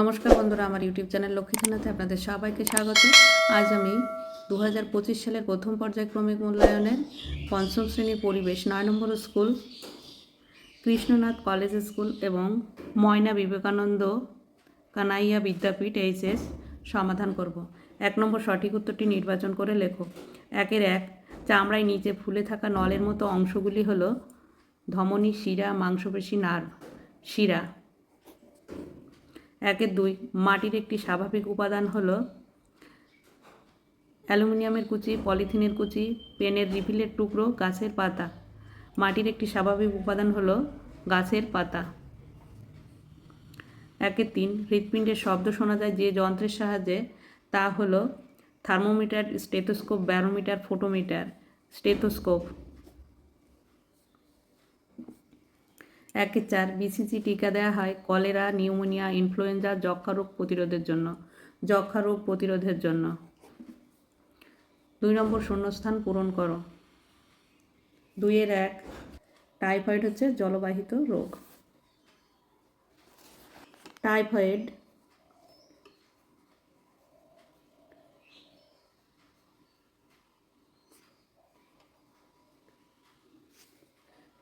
নমস্কার বন্ধুরা, আমার ইউটিউব চ্যানেল লক্ষ্মীখানাতে আপনাদের সবাইকে স্বাগত। আজ আমি দু হাজার পঁচিশ সালের প্রথম পর্যায়ক্রমিক মূল্যায়নের পঞ্চম শ্রেণির পরিবেশ নয় নম্বর স্কুল, কৃষ্ণনাথ কলেজ স্কুল এবং ময়না বিবেকানন্দ কানাইয়া বিদ্যাপীঠ এইচএস সমাধান করব। এক নম্বর সঠিক উত্তরটি নির্বাচন করে লেখো। একের এক, চামড়ায় নিচে ফুলে থাকা নলের মতো অংশগুলি হলো ধমনী, শিরা, মাংসপেশি, নার্ভ। শিরা একের দুই। মাটির একটি স্বাভাবিক উপাদান হলো অ্যালুমিনিয়ামের কুচি, পলিথিনের কুচি, পেনের রিফিলের টুকরো, গাছের পাতা। মাটির একটি স্বাভাবিক উপাদান হলো গাছের পাতা। একের তিন। হৃৎপিণ্ডের শব্দ শোনা যায় যে যন্ত্রের সাহায্যে, তা হলো thermometer, stethoscope, barometer, photometer, stethoscope. একে চার বিসিজি টিকা দেওয়া হয় কলেরা, নিউমোনিয়া, ইনফ্লুয়েঞ্জা যক্ষা রোগ প্রতিরোধের জন্য। যক্ষা রোগ প্রতিরোধের জন্য। দুই নম্বর শূন্যস্থান পূরণ করো। দুইয়ের এক, টাইফয়েড হচ্ছে জলবাহিত রোগ। টাইফয়েড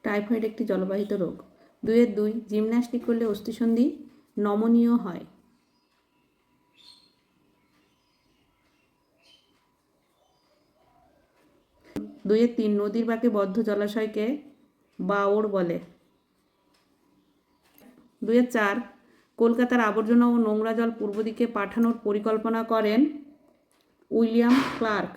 টাইফয়েড একটি জলবাহিত রোগ। দুইয়ের দুই, জিমন্যাস্টিক করলে অস্থিসন্ধি নমনীয় হয়। দুইয়ের তিন, নদীর বাঁকে বদ্ধ জলাশয়কে বাওড় বলে। দুইয়ের চার, কলকাতার আবর্জনা ও নোংরা জল পূর্ব দিকে পাঠানোর পরিকল্পনা করেন উইলিয়াম ক্লার্ক।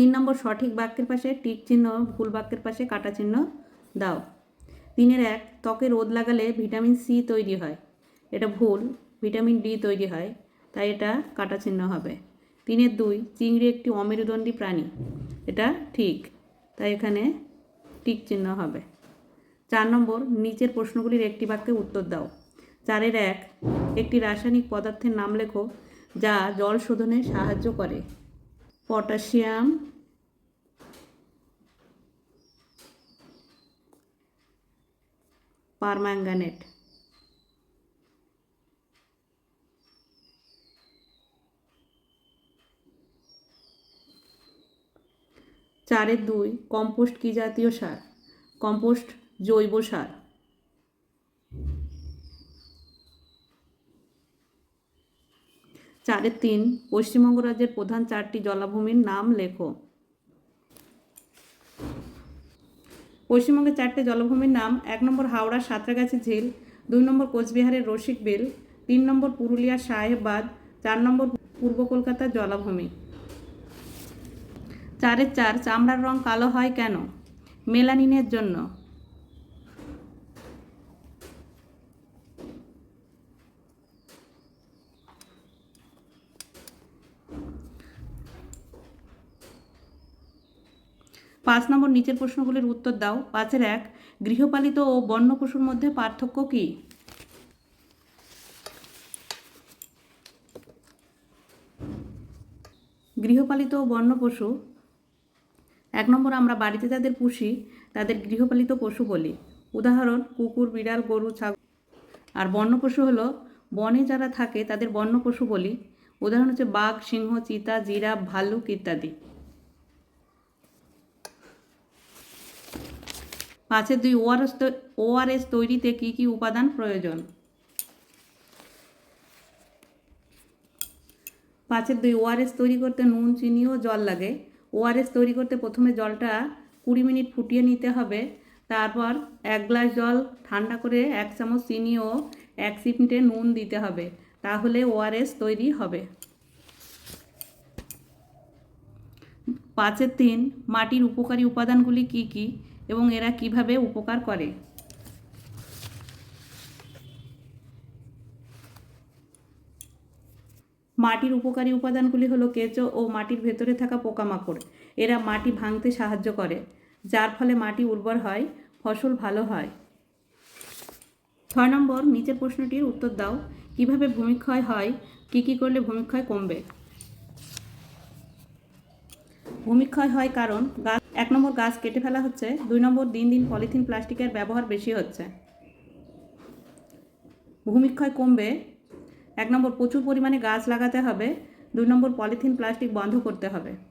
তিন নম্বর সঠিক বাক্যের পাশে টিক চিহ্ন, ভুল বাক্যের পাশে কাটা চিহ্ন দাও। তিনের এক, ত্বকে রোদ লাগালে ভিটামিন সি তৈরি হয়। এটা ভুল, ভিটামিন ডি তৈরি হয়, তাই এটা কাটা চিহ্ন হবে। তিনের দুই, চিংড়ি একটি অমেরুদণ্ডী প্রাণী। এটা ঠিক, তাই এখানে টিক চিহ্ন হবে। চার নম্বর, নিচের প্রশ্নগুলির একটি বাক্যে উত্তর দাও। চারের এক, একটি রাসায়নিক পদার্থের নাম লেখো যা জল শোধনে সাহায্য করে। পটাশিয়াম পারম্যাঙ্গানেট চারের দুই, কম্পোস্ট কী জাতীয় সার? কম্পোস্ট জৈব সার। চারের তিন, পশ্চিমবঙ্গ রাজ্যের প্রধান চারটি জলাভূমির নাম লেখো। পশ্চিমবঙ্গের চারটে জলভূমির নাম, এক নম্বর হাওড়া সাঁতরাগাছি ঝিল, দুই নম্বর কোচবিহারের রসিক বিল, তিন নম্বর পুরুলিয়া সাহেববাদ, চার নম্বর পূর্ব কলকাতার জলাভূমি। চারের চার, চামড়ার রং কালো হয় কেন? মেলানিনের জন্য। পাঁচ নম্বর নিচের প্রশ্নগুলির উত্তর দাও। পাঁচের এক, গৃহপালিত ও বন্য পশুর মধ্যে পার্থক্য কী? গৃহপালিত ও বন্য পশু এক নম্বর, আমরা বাড়িতে যাদের পুষি, তাদের গৃহপালিত পশু বলি। উদাহরণ, কুকুর, বিড়াল, গরু, ছাগল। আর বন্য পশু হলো, বনে যারা থাকে, তাদের বন্য পশু বলি। উদাহরণ হচ্ছে বাঘ, সিংহ, চিতা, জিরাফ, ভাল্লুক ইত্যাদি। পাঁচের দুই ওআরএস ওআরএস তৈরিতে কী কী উপাদান প্রয়োজন? পাঁচের দুই ওআরএস তৈরি করতে নুন, চিনি ও জল লাগে। ওআরএস তৈরি করতে প্রথমে জলটা কুড়ি মিনিট ফুটিয়ে নিতে হবে। তারপর এক গ্লাস জল ঠান্ডা করে এক চামচ চিনি ও এক চিমটে নুন দিতে হবে। তাহলে ওআরএস তৈরি হবে। পাঁচের তিন, মাটির উপকারী উপাদানগুলি কি কি? এবং এরা কীভাবে উপকার করে। মাটির উপকারী উপাদানগুলি হলো কেঁচো ও মাটির ভেতরে থাকা পোকামাকড়। এরা মাটি ভাঙতে সাহায্য করে, যার ফলে মাটি উর্বর হয়, ফসল ভালো হয়। ছয় নম্বর, নিচের প্রশ্নটির উত্তর দাও। কীভাবে ভূমিক্ষয় হয়? কি কি করলে ভূমিক্ষয় কমবে? ভূমিক্ষয় হয় কারণ গাছ এক নম্বর গাছ কেটে ফেলা হচ্ছে, দুই নম্বর দিন দিন পলিথিন প্লাস্টিকের ব্যবহার বেশি হচ্ছে। ভূমিক্ষয় কমবে, এক নম্বর প্রচুর পরিমাণে গাছ লাগাতে হবে, দুই নম্বর পলিথিন প্লাস্টিক বন্ধ করতে হবে।